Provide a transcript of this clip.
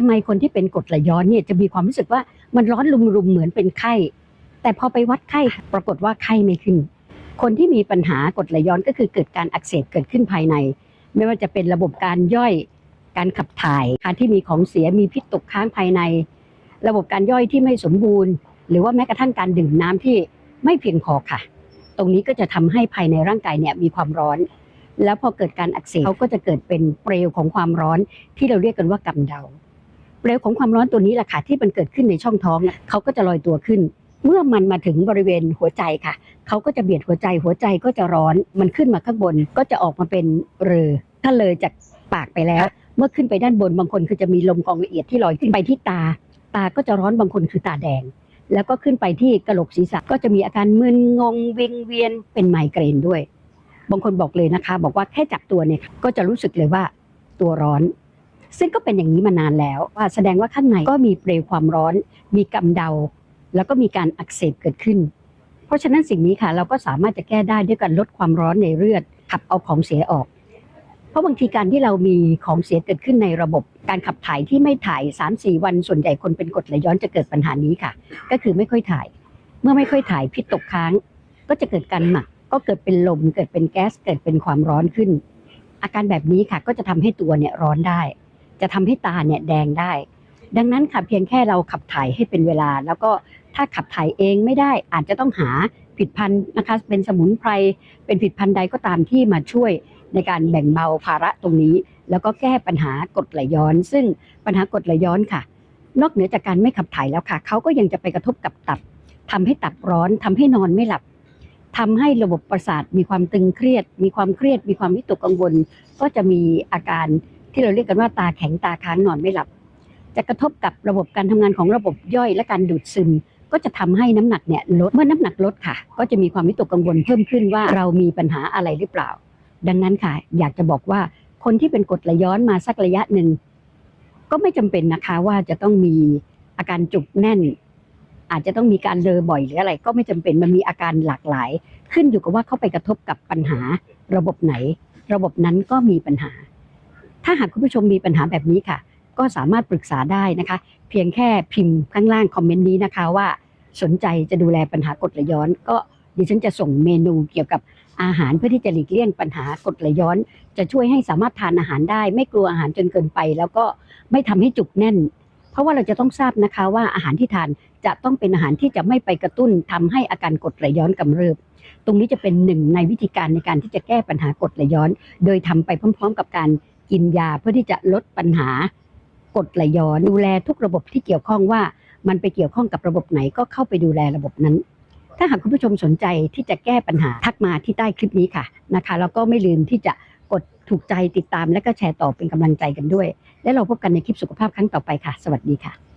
ทำไมคนที่เป็นกรดไหลย้อนเนี่ยจะมีความรู้สึกว่ามันร้อนรุมๆเหมือนเป็นไข้ แต่พอไปวัดไข้ปรากฏว่าไข้ไม่ขึ้น คนที่มีปัญหากรดไหลย้อนก็คือเกิดการอักเสบเกิดขึ้นภายใน ไม่ว่าจะเป็นระบบการย่อยการขับถ่ายการที่มีของเสียมีพิษตกค้างภายใน ระบบการย่อยที่ไม่สมบูรณ์ หรือว่าแม้กระทั่งการดื่มน้ำที่ไม่เพียงพอค่ะ ตรงนี้ก็จะทำให้ภายในร่างกายเนี่ยมีความร้อน แล้วพอเกิดการอักเสบเขาก็จะเกิดเป็นเปลวของความร้อนที่เราเรียกกันว่ากำเดา เปลวของความร้อนตัวนี้แหละค่ะที่มันเกิดขึ้นในช่องท้องเขาก็จะลอยตัวขึ้น เมื่อมันมาถึงบริเวณหัวใจค่ะเขาก็จะเบียดหัวใจหัวใจก็จะร้อนมันขึ้นมาข้างบนก็จะออกมาเป็นเรือถ้าเลยจากปากไปแล้ว เมื่อขึ้นไปด้านบนบางคนคือจะมีลมกองละเอียดที่ลอยขึ้นไปที่ตา ตาก็จะร้อนบางคนคือตาแดง แล้วก็ขึ้นไปที่กระโหลกศีรษะก็จะมีอาการมึนงงวิงเวียนเป็นไมเกรนด้วย บางคนบอกเลยนะคะ บอกว่าแค่จับตัวเนี่ยก็จะรู้สึกเลยว่าตัวร้อน ซึ่งก็เป็นอย่างนี้มานานแล้วว่าแสดงว่าข้างในก็มีเปลวความร้อน มีกำเดา แล้วก็มีการอักเสบเกิดขึ้น เพราะฉะนั้นสิ่งนี้ค่ะ เราก็สามารถจะแก้ได้ด้วยการลดความร้อนในเลือด ขับเอาของเสียออก เพราะบางทีการที่เรามีของเสียเกิดขึ้นในระบบ การขับถ่ายที่ไม่ถ่าย 3-4 วัน ส่วนใหญ่คนเป็นกรดไหลย้อนจะเกิดปัญหานี้ค่ะ ก็คือไม่ค่อยถ่าย เมื่อไม่ค่อยถ่ายพิษตกค้าง ก็จะเกิดการหมัก ก็เกิดเป็นลม เกิดเป็นแก๊ส เกิดเป็นความร้อนขึ้นอาการแบบนี้ค่ะก็จะทำให้ตัวเนี่ยร้อนได้ จะทำให้ตาเนี่ยแดงได้ ดังนั้นค่ะเพียงแค่เราขับถ่ายให้เป็นเวลา แล้วก็ถ้าขับถ่ายเองไม่ได้อาจจะต้องหาผลิดพันธ์นะคะ เป็นสมุนไพรเป็นผลิดพันธ์ใดก็ตามที่มาช่วยในการแบ่งเบาภาระตรงนี้ แล้วก็แก้ปัญหากรดไหลย้อน ซึ่งปัญหากรดไหลย้อนค่ะ นอกเหนือจากการไม่ขับถ่ายแล้วค่ะเขาก็ยังจะไปกระทบกับตับทำให้ตับร้อนทำให้นอนไม่หลับทำให้ระบบประสาทมีความตึงเครียด มีความเครียด มีความวิตกกังวล ก็จะมีอาการ ที่เราเรียกกันว่าตาแข็งตาค้างนอนไม่หลับ จะกระทบกับระบบการทำงานของระบบย่อยและการดูดซึม ก็จะทำให้น้ำหนักเนี่ยลดเมื่อน้ำหนักลดค่ะ ก็จะมีความวิตกกังวลเพิ่มขึ้นว่าเรามีปัญหาอะไรหรือเปล่า ดังนั้นค่ะ อยากจะบอกว่าคนที่เป็นกดไหลย้อนมาสักระยะหนึ่งก็ไม่จำเป็นนะคะว่าจะต้องมีอาการจุกแน่น อาจจะต้องมีการเลอบ่อยหรืออะไร ก็ไม่จำเป็นมันมีอาการหลากหลาย ขึ้นอยู่กับว่าเข้าไปกระทบกับปัญหาระบบไหน ระบบนั้นก็มีปัญหา ถ้าหากคุณผู้ชมมีปัญหาแบบนี้ค่ะ ก็สามารถปรึกษาได้นะคะ เพียงแค่พิมพ์ข้างล่างคอมเมนต์นี้นะคะว่าสนใจจะดูแลปัญหากรดไหลย้อน ก็ดิฉันจะส่งเมนูเกี่ยวกับอาหารเพื่อที่จะหลีกเลี่ยงปัญหากรดไหลย้อน จะช่วยให้สามารถทานอาหารได้ ไม่กลัวอาหารจนเกินไป แล้วก็ไม่ทำให้จุกแน่น เพราะว่าเราจะต้องทราบนะคะว่าอาหารที่ทานจะต้องเป็นอาหารที่จะไม่ไปกระตุ้นทำให้อาการกรดไหลย้อนกำเริบ ตรงนี้จะเป็นหนึ่งในวิธีการในการที่จะแก้ปัญหากรดไหลย้อน โดยทำไปพร้อม ๆ กับการ กินยาเพื่อที่จะลดปัญหากรดไหลย้อนดูแลทุกระบบที่เกี่ยวข้องว่า มันไปเกี่ยวข้องกับระบบไหนก็เข้าไปดูแลระบบนั้น ถ้าหากคุณผู้ชมสนใจที่จะแก้ปัญหาทักมาที่ใต้คลิปนี้ค่ะนะคะแล้วก็ไม่ลืมที่จะกดถูกใจติดตามและก็แชร์ต่อเป็นกำลังใจกันด้วย และเราพบกันในคลิปสุขภาพครั้งต่อไปค่ะ สวัสดีค่ะ